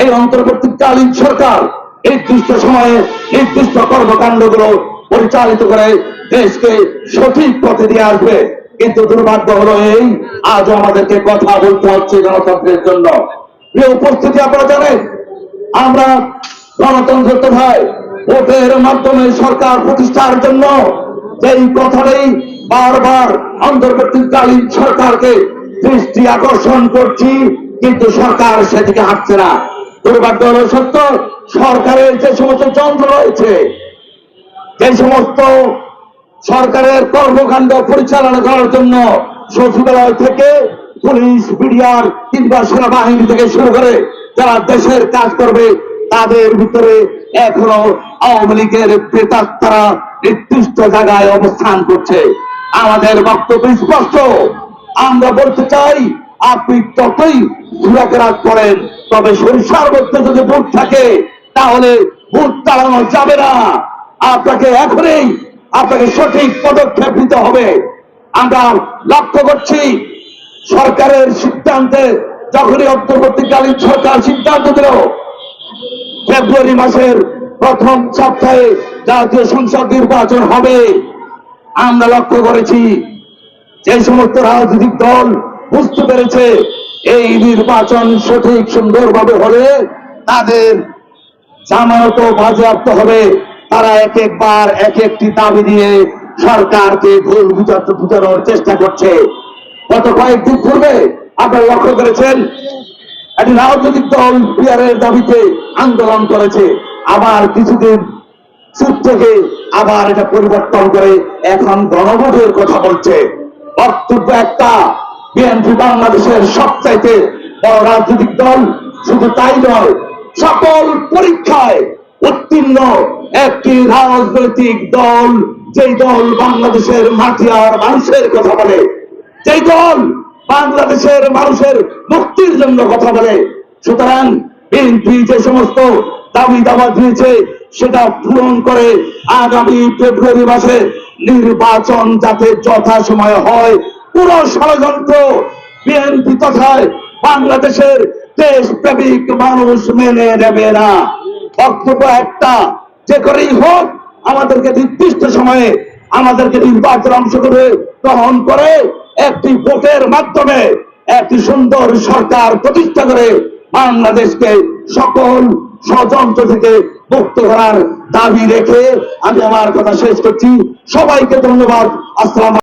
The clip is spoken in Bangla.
এই অন্তর্বর্তীকালীন সরকার এই দুষ্ট সময়ে নির্দিষ্ট কর্মকাণ্ডগুলো পরিচালিত করে দেশকে সঠিক পথে দিয়ে আসবে। কিন্তু দুর্ভাগ্য হলো এই, আজও আমাদেরকে কথা বলতে হচ্ছে গণতন্ত্রের জন্য। উপস্থিতি আপনারা জানেন, আমরা গণতন্ত্র কোথায় ভোটের মাধ্যমে সরকার প্রতিষ্ঠার জন্য যেই কথাটাই বারবার অন্তর্বর্তীকালীন সরকারকে দৃষ্টি আকর্ষণ করছি, কিন্তু সরকার সেদিকে হাঁটছে না। দুর্ভাগ্য সরকারের যে সমস্ত যন্ত্র রয়েছে, যে সমস্ত সরকারের কর্মকাণ্ড পরিচালনা করার জন্য সচিবালয় থেকে পুলিশ, বিডিআর কিংবা সেনাবাহিনী থেকে শুরু করে যারা দেশের কাজ করবে, তাদের ভিতরে এখনও আওয়ামী লীগের প্রেতাত্মারা নির্দিষ্ট জায়গায় অবস্থান করছে। আমাদের বক্তব্য স্পষ্ট। আমরা বলতে চাই, আপনি ততই ঘোরাফেরা করেন তবে সরিষার মধ্যে যদি ভোট থাকে, তাহলে ভোট চালানো যাবে না। আপনাকে এখনই আপনাকে সঠিক পদক্ষেপ নিতে হবে। আমরা লক্ষ্য করছি, সরকারের সিদ্ধান্তে যখনই অন্তর্বর্তীকালীন সরকার সিদ্ধান্ত দিল, ফেব্রুয়ারি মাসের প্রথম সপ্তাহে জাতীয় সংসদ নির্বাচন হবে। আমরা লক্ষ্য করেছি, যে সমস্ত রাজনৈতিক দল বুঝতে পেরেছে এই নির্বাচন সঠিক সুন্দরভাবে হলে তাদের জামানত বাজেয়াপ্ত হবে। তারা এক একবার এক একটি দাবি দিয়ে সরকারকে ভুল বুঝানোর চেষ্টা করছে। গত কয়েকদিন পূর্বে আপনারা লক্ষ্য করেছেন, একটি রাজনৈতিক দল বিহারের দাবিতে আন্দোলন করেছে। আবার কিছুদিন চুপ থেকে আবার এটা পরিবর্তন করে এখন গণভোটের কথা বলছে। বক্তব্য একটা বিএনপি বাংলাদেশের সবচাইতে বড় রাজনৈতিক দল শুধু তাই নয়, সকল পরীক্ষায় উত্তীর্ণ একটি রাজনৈতিক দল, যেই দল বাংলাদেশের মাটি আর মানুষের কথা বলে, যেই দল বাংলাদেশের মানুষের মুক্তির জন্য কথা বলে। সুতরাং বিএনপি যে সমস্ত দাবি দাবা দিয়েছে, সেটা পূরণ করে আগামী ফেব্রুয়ারি মাসে নির্বাচন যাতে যথা সময় হয় পুরো ষড়যন্ত্র বিএনপি তথায় বাংলাদেশের দেশপ্রেমিক মানুষ মেনে নেবে না। বক্তব্য একটা, যে করেই হোক আমাদেরকে নির্দিষ্ট সময়ে আমাদেরকে নির্বাচন অংশগ্রহণে গ্রহণ করে একটি ভোটের মাধ্যমে একটি সুন্দর সরকার প্রতিষ্ঠা করে বাংলাদেশকে সকল ষড়যন্ত্র থেকে মুক্ত করার দাবি রেখে আমি আমার কথা শেষ করছি। সবাইকে ধন্যবাদ। আসসালাম